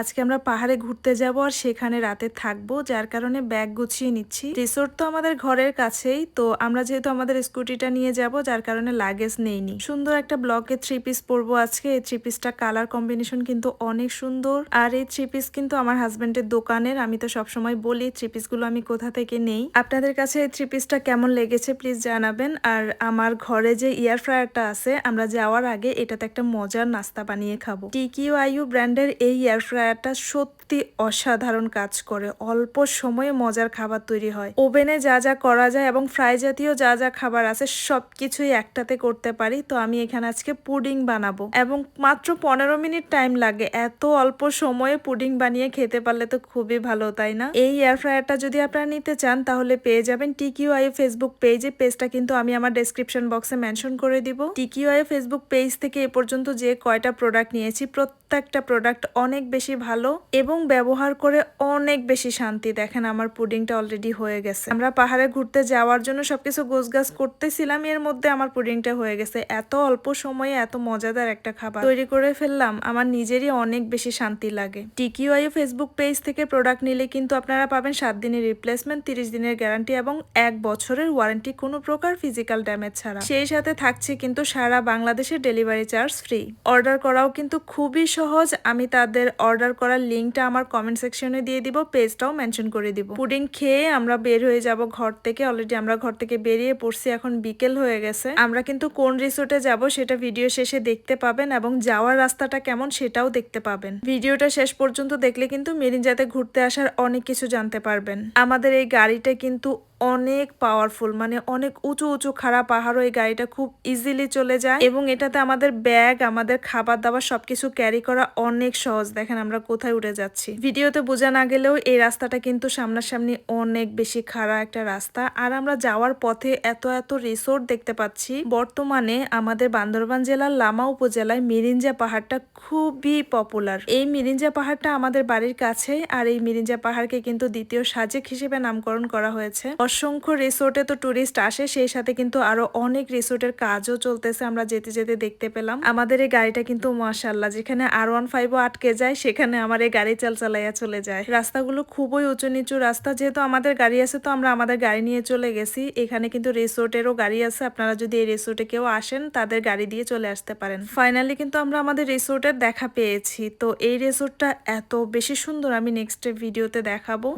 আজকে আমরা পাহাড়ে ঘুরতে যাব আর সেখানে রাতে থাকব, যার কারণে ব্যাগ গুছিয়ে নিচ্ছি। রিসোর্ট তো আমাদের ঘরের কাছেই, তো আমরা যেহেতু আমাদের স্কুটিটা নিয়ে যাব, যার কারণে লাগেজ নেইনি। সুন্দর একটা ব্লকে থ্রি পিস পরবো আজকে। এই থ্রি পিসটা কালার কম্বিনেশন কিন্তু অনেক সুন্দর। আর এই থ্রি পিস কিন্তু আমার হাজবেন্ডের দোকানের। আমি তো সবসময় বলি থ্রি পিসগুলো আমি কোথা থেকে নেই। আপনাদের কাছে এই থ্রি পিসটা কেমন লেগেছে প্লিজ জানাবেন। আর আমার ঘরে যে এয়ার ফ্রায়ারটা আছে, আমরা যাওয়ার আগে এটাতে একটা মজার নাস্তা বানিয়ে খাব। টিকিউ আইউ ব্র্যান্ডের এই এয়ার ফ্রায়ারটা সত্যি অসাধারণ কাজ করে। অল্প সময়ে মজার খাবার তৈরি হয়। ওভেনে যা যা করা যায় এবং ফ্রাই জাতীয় যা যা খাবার আছে সব কিছুই একটাতে করতে পারি। তো আমি এখানে আজকে পুডিং বানাবো। এবং মাত্র পনেরো মিনিট টাইম লাগে। এত অল্প সময়ে পুডিং বানিয়ে খেতে পারলে তো খুবই ভালো, তাই না? এই এয়ার ফ্রায়ারটা যদি আপনারা নিতে চান, তাহলে পেয়ে যাবেন টিকিউআই ফেসবুক পেজে পেজটা কিন্তু আমি আমার ডেসক্রিপশন বক্সে মেনশন করে দিব। টিকিউআই ফেসবুক পেজ থেকে এ পর্যন্ত যে কয়টা প্রোডাক্ট নিয়েছি, প্রত্যেকটা প্রোডাক্ট অনেক বেশি ভালো এবং ব্যবহার করে অনেক বেশি শান্তি। দেখেন আমার পুডিংটা অলরেডি হয়ে গেছে। আমরা পাহাড়ে ঘুরতে যাওয়ার জন্য সবকিছু গোছগাছ করতেছিলাম, এর মধ্যে আমার পুডিংটা হয়ে গেছে। এত অল্প সময়ে এত মজাদার একটা খাবার তৈরি করে ফেললাম, আমার নিজেরই অনেক বেশি শান্তি লাগে। টিকিউআই ফেসবুক পেজ থেকে প্রোডাক্ট নিলে কিন্তু আপনারা পাবেন সাত দিনের রিপ্লেসমেন্ট তিরিশ দিনের গ্যারান্টি এবং এক বছরের ওয়ারেন্টি কোনো প্রকার ফিজিক্যাল ড্যামেজ ছাড়া। সেই সাথে থাকছে কিন্তু সারা বাংলাদেশের ডেলিভারি চার্জ ফ্রি অর্ডার করাও কিন্তু খুবই সহজ, আমি তাদের অর্ডার করার লিঙ্কটা আমার কমেন্ট সেকশনে দিয়ে দিব পেজটাও মেনশন করে দিব। পুডিং খেয়ে আমরা বের হয়ে যাব ঘর থেকে অলরেডি আমরা ঘর থেকে বেরিয়ে পড়ছি, এখন বিকেল হয়ে গেছে। আমরা কিন্তু কোন রিসোর্টে যাব সেটা ভিডিও শেষে দেখতে পাবেন এবং যাওয়ার রাস্তাটা কেমন সেটাও দেখতে পাবেন। ভিডিওটা শেষ পর্যন্ত দেখলে কিন্তু মেরিনজাতে ঘুরতে আসার অনেক কিছু জানতে পারবেন। আমাদের এই গাড়িটা কিন্তু অনেক পাওয়ারফুল মানে অনেক উঁচু উঁচু খাড়া পাহাড়ও এই গাড়িটা খুব ইজিলি চলে যায়। এবং এটাতে আমাদের ব্যাগ আমাদের খাবার দাবার সবকিছু ক্যারি করা অনেক সহজ। দেখেন আমরা কোথায় উঠে যাচ্ছি। ভিডিওতে বোঝা না গেলেও এই রাস্তাটা কিন্তু সামনাসামনি অনেক বেশি খাড়া একটা রাস্তা। আর আমরা যাওয়ার পথে এত এত রিসোর্ট দেখতে পাচ্ছি। বর্তমানে আমাদের বান্দরবান জেলার লামা উপজেলায় মিরিঞ্জা পাহাড়টা খুবই পপুলার এই মিরিঞ্জা পাহাড়টা আমাদের বাড়ির কাছে আর এই মিরিঞ্জা পাহাড়কে কিন্তু দ্বিতীয় সাজেক হিসেবে নামকরণ করা হয়েছে। অসংখ্য রিসোর্টে তো টুরিস্ট আসে, সেই সাথে কিন্তু আরও অনেক রিসোর্টের কাজও চলতেছে, আমরা যেতে যেতে দেখতে পেলাম। আমাদের এই গাড়িটা কিন্তু মাসাল্লাহ যেখানে আর ওয়ান ফাইভও আটকে যায়, সেখানে আমার এই গাড়ি চাল চালাইয়া চলে যায়। রাস্তাগুলো খুবই উঁচু নিচু, রাস্তা যেহেতু আমাদের গাড়ি আছে, তো আমরা আমাদের গাড়ি নিয়ে চলে গেছি। এখানে কিন্তু রিসোর্টেরও গাড়ি আছে, আপনারা যদি এই রিসোর্টে কেউ আসেন, তাদের গাড়ি দিয়ে চলে আসতে পারেন। ফাইনালি কিন্তু আমরা আমাদের রিসোর্টের দেখা পেয়েছি, তো এই রিসোর্টটা এত বেশি সুন্দর, আমি নেক্সট ভিডিওতে দেখাবো।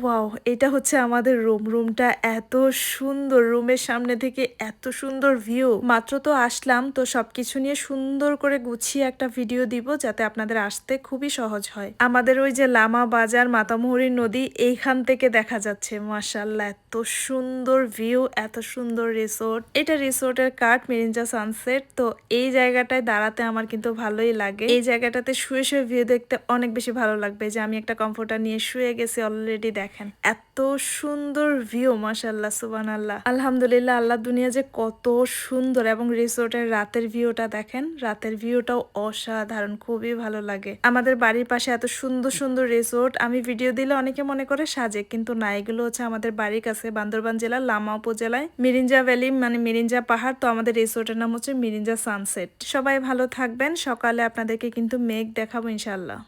এটা হচ্ছে আমাদের রুম রুমটা এত সুন্দর রুমের সামনে থেকে এত সুন্দর ভিউ মাত্র তো আসলাম, তো সবকিছু নিয়ে সুন্দর করে গুছিয়ে একটা ভিডিও দিব যাতে আপনাদের আসতে খুবই সহজ হয়। আমাদের ওই যে লামা বাজার মাতামুহুরী নদী, এইখান থেকে দেখা যাচ্ছে মাসাল্লাহ এত সুন্দর ভিউ এত সুন্দর রিসোর্ট এটা রিসোর্টের কাঠ, মেরিঞ্জা সানসেট তো এই জায়গাটায় দাঁড়াতে আমার কিন্তু ভালোই লাগে। এই জায়গাটাতে শুয়ে শুয়ে ভিউ দেখতে অনেক বেশি ভালো লাগবে যে আমি একটা কমফোর্টার নিয়ে শুয়ে গেছি অলরেডি দেখেন। এত সুন্দর ভিউ মাসাল্লাহ সুবান আল্লাহ আলহামদুলিল্লাহ, আল্লাহ দুনিয়া যে কত সুন্দর এবং রিসোর্টের রাতের ভিউটা দেখেন। রাতের ভিউটাও অসাধারণ, খুবই ভালো লাগে। আমাদের বাড়ির পাশে এত সুন্দর সুন্দর রিসোর্ট। আমি ভিডিও দিলে অনেকে মনে করে সাজে, কিন্তু না, এগুলো হচ্ছে আমাদের বাড়ির কাছে, বান্দরবান জেলার লামা উপজেলায়। মিরিঞ্জা ভ্যালি মানে মিরিঞ্জা পাহাড়, তো আমাদের রিসোর্টের নাম হচ্ছে মিরিঞ্জা সানসেট। সবাই ভালো থাকবেন। সকালে আপনাদেরকে কিন্তু মেঘ দেখাবো ইনশাল্লাহ